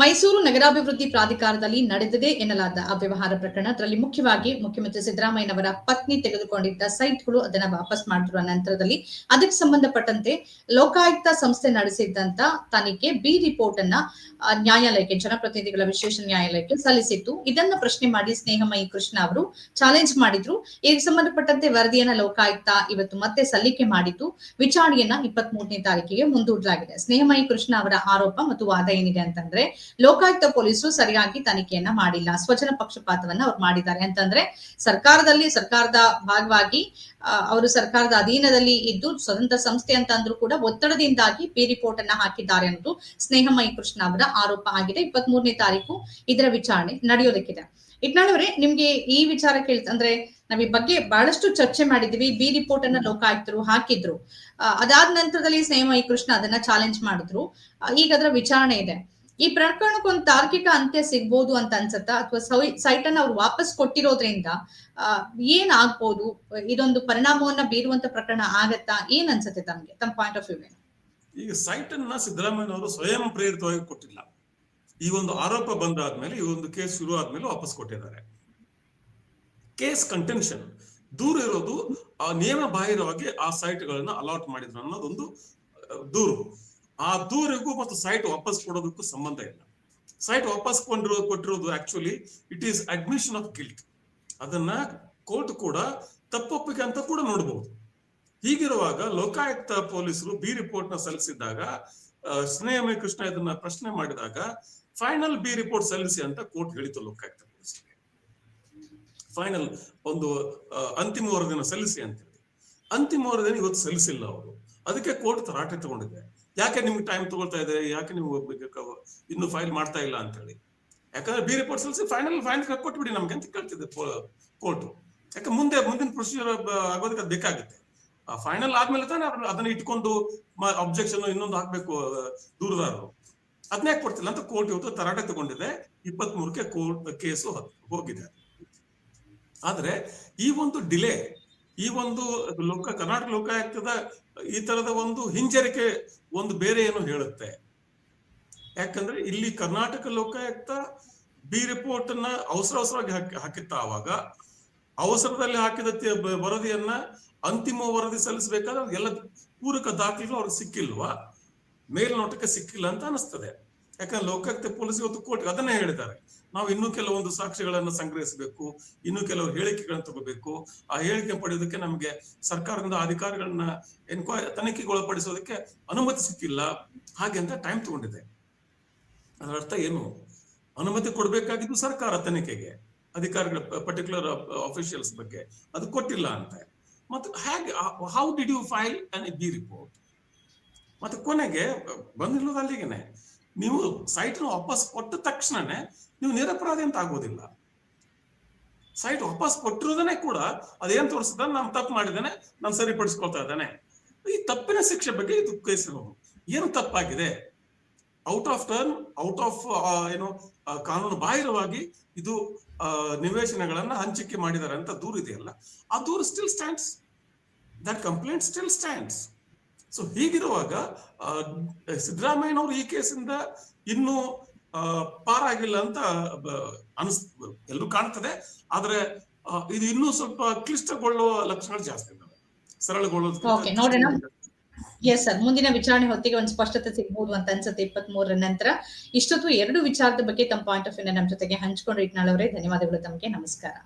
ಮೈಸೂರು ನಗರಾಭಿವೃದ್ಧಿ ಪ್ರಾಧಿಕಾರದಲ್ಲಿ ನಡೆದಿದೆ ಎನ್ನಲಾದ ಅವ್ಯವಹಾರ ಪ್ರಕರಣ. ಅದರಲ್ಲಿ ಮುಖ್ಯವಾಗಿ ಮುಖ್ಯಮಂತ್ರಿ ಸಿದ್ದರಾಮಯ್ಯನವರ ಪತ್ನಿ ತೆಗೆದುಕೊಂಡಿದ್ದ ಸೈಟ್ಗಳು ಅದನ್ನ ವಾಪಸ್ ಮಾಡಿರುವ ನಂತರದಲ್ಲಿ ಅದಕ್ಕೆ ಸಂಬಂಧಪಟ್ಟಂತೆ ಲೋಕಾಯುಕ್ತ ಸಂಸ್ಥೆ ನಡೆಸಿದ್ದಂತ ತನಿಖೆ, ಬಿ ರಿಪೋರ್ಟ್ ಅನ್ನ ನ್ಯಾಯಾಲಯಕ್ಕೆ, ಜನಪ್ರತಿನಿಧಿಗಳ ವಿಶೇಷ ನ್ಯಾಯಾಲಯಕ್ಕೆ ಸಲ್ಲಿಸಿತ್ತು. ಇದನ್ನ ಪ್ರಶ್ನೆ ಮಾಡಿ ಸ್ನೇಹಮಯಿ ಕೃಷ್ಣ ಅವರು ಚಾಲೆಂಜ್ ಮಾಡಿದ್ರು. ಇದಕ್ಕೆ ಸಂಬಂಧಪಟ್ಟಂತೆ ವರದಿಯನ್ನ ಲೋಕಾಯುಕ್ತ ಇವತ್ತು ಮತ್ತೆ ಸಲ್ಲಿಕೆ ಮಾಡಿದ್ದು ವಿಚಾರಣೆಯನ್ನ ಇಪ್ಪತ್ತ್ ಮೂರನೇ ತಾರೀಕಿಗೆ ಮುಂದೂಡಲಾಗಿದೆ. ಸ್ನೇಹಮಯಿ ಕೃಷ್ಣ ಅವರ ಆರೋಪ ಮತ್ತು ವಾದ ಏನಿದೆ ಅಂತಂದ್ರೆ ಲೋಕಾಯುಕ್ತ ಪೊಲೀಸರು ಸರಿಯಾಗಿ ತನಿಖೆಯನ್ನ ಮಾಡಿಲ್ಲ. ಸ್ವಜನ ಪಕ್ಷಪಾತವನ್ನ ಅವ್ರು ಮಾಡಿದ್ದಾರೆ. ಅಂತಂದ್ರೆ ಸರ್ಕಾರದಲ್ಲಿ, ಸರ್ಕಾರದ ಭಾಗವಾಗಿ ಅವರು ಸರ್ಕಾರದ ಅಧೀನದಲ್ಲಿ ಇದ್ದು ಸ್ವತಂತ್ರ ಸಂಸ್ಥೆ ಅಂತ ಅಂದ್ರೂ ಕೂಡ ಒತ್ತಡದಿಂದಾಗಿ ಪಿ ರಿಪೋರ್ಟ್ ಅನ್ನ ಹಾಕಿದ್ದಾರೆ ಅನ್ನೋದು ಸ್ನೇಹಮಯಿ ಕೃಷ್ಣ ಅವರ ಆರೋಪ ಆಗಿದೆ. ಇಪ್ಪತ್ತ್ ಮೂರನೇ ತಾರೀಕು ಇದರ ವಿಚಾರಣೆ ನಡೆಯೋದಕ್ಕಿದೆ. ಇಟ್ನಾಳವ್ರೆ ನಿಮ್ಗೆ ಈ ವಿಚಾರ ಕೇಳ್ತ, ಅಂದ್ರೆ ನಾವ್ ಈ ಬಗ್ಗೆ ಬಹಳಷ್ಟು ಚರ್ಚೆ ಮಾಡಿದ್ವಿ ಬಿ ರಿಪೋರ್ಟ್ ಅನ್ನ ಲೋಕಾಯುಕ್ತರು ಹಾಕಿದ್ರು. ಅದಾದ ನಂತರದಲ್ಲಿ ಸ್ನೇಹಮಯಿ ಕೃಷ್ಣ ಅದನ್ನ ಚಾಲೆಂಜ್ ಮಾಡಿದ್ರು. ಈಗ ಅದರ ವಿಚಾರಣೆ ಇದೆ. ಈ ಪ್ರಕರಣಕ್ಕೊಂದು ತಾರ್ಕಿಕ ಅಂತ್ಯ ಸಿಗ್ಬೋದು ಅಂತ ಅನ್ಸತ್ತಾ? ಅಥವಾ ಸೈಟ್ ಅನ್ನ ಅವ್ರು ವಾಪಸ್ ಕೊಟ್ಟಿರೋದ್ರಿಂದ ಏನ್ ಆಗ್ಬೋದು? ಇದೊಂದು ಪರಿಣಾಮವನ್ನ ಬೀರುವಂತ ಪ್ರಕರಣ ಆಗತ್ತಾ? ಏನ್ ಅನ್ಸುತ್ತೆ ತಮ್ಗೆ ತಮ್ಮ ಪಾಯಿಂಟ್ ಆಫ್ ವ್ಯೂ ಈಗ ಸೈಟ್ ಅನ್ನ ಸಿದ್ದರಾಮಯ್ಯ ಅವರು ಸ್ವಯಂ ಪ್ರೇರಿತವಾಗಿ ಕೊಟ್ಟಿಲ್ಲ. ಈ ಒಂದು ಆರೋಪ ಬಂದಾದ್ಮೇಲೆ, ಈ ಒಂದು ಕೇಸ್ ಶುರು ಆದ್ಮೇಲೆ ವಾಪಸ್ ಕೊಟ್ಟಿದ್ದಾರೆ. ಕೇಸ್ ಕಂಟೆನ್ಷನ್ ದೂರ ಇರೋದು, ಆ ನಿಯಮ ಬಾಹಿರವಾಗಿ ಆ ಸೈಟ್ ಗಳನ್ನ ಅಲಾಟ್ ಮಾಡಿದ್ರು ಅನ್ನೋದೊಂದು ದೂರು. ಆ ದೂರಿಗೂ ಮತ್ತು ಸೈಟ್ ವಾಪಸ್ ಕೊಡೋದಕ್ಕೂ ಸಂಬಂಧ ಇಲ್ಲ. ಸೈಟ್ ವಾಪಸ್ ಕೊಂಡಿರೋ, ಕೊಟ್ಟಿರೋದು actually it is admission of guilt ಅದನ್ನ ಕೋರ್ಟ್ ಕೂಡ ತಪ್ಪೊಪ್ಪಿಗೆ ಅಂತ ಕೂಡ ನೋಡಬಹುದು ಹೀಗಿರುವಾಗ ಲೋಕಾಯುಕ್ತ ಪೊಲೀಸರು ಬಿ ರಿಪೋರ್ಟ್ನ ಸಲ್ಲಿಸಿದಾಗ ಸ್ನೇಹಮಯ ಕೃಷ್ಣ ಇದನ್ನ ಪ್ರಶ್ನೆ ಮಾಡಿದಾಗ ಫೈನಲ್ ಬಿ ರಿಪೋರ್ಟ್ ಸಲ್ಲಿಸಿ ಅಂತ ಕೋರ್ಟ್ ಹೇಳಿತು ಲೋಕಾಯುಕ್ತ ಪೊಲೀಸರಿಗೆ. ಫೈನಲ್ ಒಂದು ಅಂತಿಮ ವರದಿನ ಸಲ್ಲಿಸಿ ಅಂತ ಹೇಳಿ. ಅಂತಿಮ ವರದಿನ ಇವತ್ತು ಸಲ್ಲಿಸಿಲ್ಲ ಅವರು. ಅದಕ್ಕೆ ಕೋರ್ಟ್ ತರಾಟೆ ತಗೊಂಡಿದೆ. ಯಾಕೆ ನಿಮ್ಗೆ ಟೈಮ್ ತಗೊಳ್ತಾ ಇದೆ? ಯಾಕೆ ನೀವು ಇನ್ನು ಫೈಲ್ ಮಾಡ್ತಾ ಇಲ್ಲ ಅಂತ ಹೇಳಿ ಯಾಕಂದ್ರೆ ಬಿ ರಿಪೋರ್ಟ್ ಸಲ್ಲಿಸಿ ಫೈನಲ್ ಫೈನಲ್ ಕೊಟ್ಬಿಡಿ ನಮ್ಗೆ ಅಂತ ಕೇಳ್ತಿದೆ ಕೋರ್ಟ್ ಯಾಕೆ ಮುಂದೆ, ಮುಂದಿನ ಪ್ರೊಸೀಜರ್ ಆಗೋದಕ್ಕೆ ಅದು ಬೇಕಾಗುತ್ತೆ. ಫೈನಲ್ ಆದ್ಮೇಲೆ ತಾನೇ ಅದನ್ನ ಇಟ್ಕೊಂಡು ಅಬ್ಜೆಕ್ಷನ್ ಇನ್ನೊಂದು ಹಾಕ್ಬೇಕು ದೂರದಾರರು ಅದನ್ನ ಯಾಕೆ ಕೊಡ್ತಿಲ್ಲ ಅಂತ ಕೋರ್ಟ್ ಇವತ್ತು ತರಾಟೆ ತಗೊಂಡಿದೆ. ಇಪ್ಪತ್ತ್ ಮೂರಕ್ಕೆ ಕೋರ್ಟ್ ಕೇಸು ಹೋಗಿದೆ. ಆದ್ರೆ ಈ ಒಂದು ಡಿಲೇ ಈ ಒಂದು ಲೋಕ, ಕರ್ನಾಟಕ ಲೋಕಾಯುಕ್ತದ ಈ ತರದ ಒಂದು ಹಿಂಜರಿಕೆ ಒಂದು ಬೇರೆ ಏನು ಹೇಳುತ್ತೆ. ಯಾಕಂದ್ರೆ ಇಲ್ಲಿ ಕರ್ನಾಟಕ ಲೋಕಾಯುಕ್ತ ಬಿ ರಿಪೋರ್ಟ್ ಅನ್ನ ಅವಸರ ಅವಸರವಾಗಿ ಹಾಕಿ, ಹಾಕಿತ್ತ ಆವಾಗ ಅವಸರದಲ್ಲಿ ಹಾಕಿದ ವರದಿಯನ್ನ ಅಂತಿಮ ವರದಿ ಸಲ್ಲಿಸಬೇಕಾದ್ರೆ ಎಲ್ಲ ಪೂರಕ ದಾಖಲೆಗಳು ಅವ್ರಿಗೆ ಸಿಕ್ಕಿಲ್ವಾ? ಮೇಲ್ನೋಟಕ್ಕೆ ಸಿಕ್ಕಿಲ್ಲ ಅಂತ ಅನಿಸ್ತದೆ. ಯಾಕಂದ್ರೆ ಲೋಕಕ್ಕೆ ಪೊಲೀಸ್ ಇವತ್ತು ಕೋರ್ಟ್ ಅದನ್ನೇ ಹೇಳಿದ್ದಾರೆ. ನಾವು ಇನ್ನೂ ಕೆಲವೊಂದು ಸಾಕ್ಷ್ಯಗಳನ್ನು ಸಂಗ್ರಹಿಸಬೇಕು, ಇನ್ನೂ ಕೆಲವು ಹೇಳಿಕೆಗಳನ್ನು ತಗೋಬೇಕು. ಆ ಹೇಳಿಕೆ ಪಡೆಯೋದಕ್ಕೆ ನಮಗೆ ಸರ್ಕಾರದಿಂದ ಅಧಿಕಾರಿಗಳನ್ನ ಎನ್ಕ್ವೈರಿ ತನಿಖೆಗೆ ಒಳಪಡಿಸೋದಕ್ಕೆ ಅನುಮತಿ ಸಿಕ್ಕಿಲ್ಲ. ಹಾಗೆ ಅಂತ ಟೈಮ್ ತಗೊಂಡಿದೆ. ಅದರ ಅರ್ಥ ಏನು? ಅನುಮತಿ ಕೊಡಬೇಕಾಗಿದ್ದು ಸರ್ಕಾರ ತನಿಖೆಗೆ, ಅಧಿಕಾರಿಗಳ ಪರ್ಟಿಕ್ಯುಲರ್ ಅಫಿಷಿಯಲ್ಸ್ ಬಗ್ಗೆ. ಅದು ಕೊಟ್ಟಿಲ್ಲ ಅಂತ. ಮತ್ತು ಹೇಗೆ how did you file B report ಮತ್ತೆ ಕೊನೆಗೆ, ಬಂದಿರೋದು ಅಲ್ಲಿಗೆನೆ. ನೀವು ಸೈಟ್ ವಾಪಸ್ ಕೊಟ್ಟ ತಕ್ಷಣನೇ ನೀವು ನಿರಪರಾಧಿ ಅಂತ ಆಗೋದಿಲ್ಲ. ಸೈಟ್ ವಾಪಸ್ ಕೊಟ್ಟಿರೋದನ್ನೇ ಕೂಡ ಅದೇನ್ ತೋರಿಸ್ತದ ನಾನು ತಪ್ಪು ಮಾಡಿದ್ದೇನೆ, ನಾನು ಸರಿಪಡಿಸ್ಕೊಳ್ತಾ ಇದ್ದಾನೆ. ಈ ತಪ್ಪಿನ ಶಿಕ್ಷೆ ಬಗ್ಗೆ ಇದು ಕೇಸ್ ಏನು ತಪ್ಪಾಗಿದೆ? Out of turn, out of ಏನು ಕಾನೂನು ಬಾಹಿರವಾಗಿ ಇದು ನಿವೇಶನಗಳನ್ನ ಹಂಚಿಕೆ ಮಾಡಿದ್ದಾರೆ ಅಂತ ದೂರ ಇದೆಯಲ್ಲ ಆ ದೂರು still stands that complaint still stands so ಹೀಗಿರುವಾಗ ಸಿದ್ದರಾಮಯ್ಯನವರು ಈ ಕೇಸಿಂದ ಇನ್ನೂ ಪಾರಾಗಿಲ್ಲ ಅಂತ ಅನಿಸ್ ಎಲ್ಲರೂ ಕಾಣ್ತದೆ. ಆದ್ರೆ ಇದು ಇನ್ನೂ ಸ್ವಲ್ಪ ಕ್ಲಿಷ್ಟಗೊಳ್ಳುವ ಲಕ್ಷಣಗಳು ಜಾಸ್ತಿ ಇದ್ದಾವೆ. ಸರಳಗೊಳ್ಳೋದು ಎಸ್ ಸರ್ ಮುಂದಿನ ವಿಚಾರಣೆ ಹೊತ್ತಿಗೆ ಒಂದು ಸ್ಪಷ್ಟತೆ ಸಿಗಬಹುದು ಅಂತ ಅನ್ಸುತ್ತೆ ಇಪ್ಪತ್ತ್ ಮೂರರ ನಂತರ. ಇಷ್ಟೊತ್ತು ಎರಡು ವಿಚಾರದ ಬಗ್ಗೆ ತಮ್ಮ ಪಾಯಿಂಟ್ ಆಫ್ ವ್ಯೂ ನಮ್ಮ ಜೊತೆಗೆ ಹಂಚಿಕೊಂಡು ಇಟ್ನಾಳವರೇ ಧನ್ಯವಾದಗಳು ತಮಗೆ. ನಮಸ್ಕಾರ.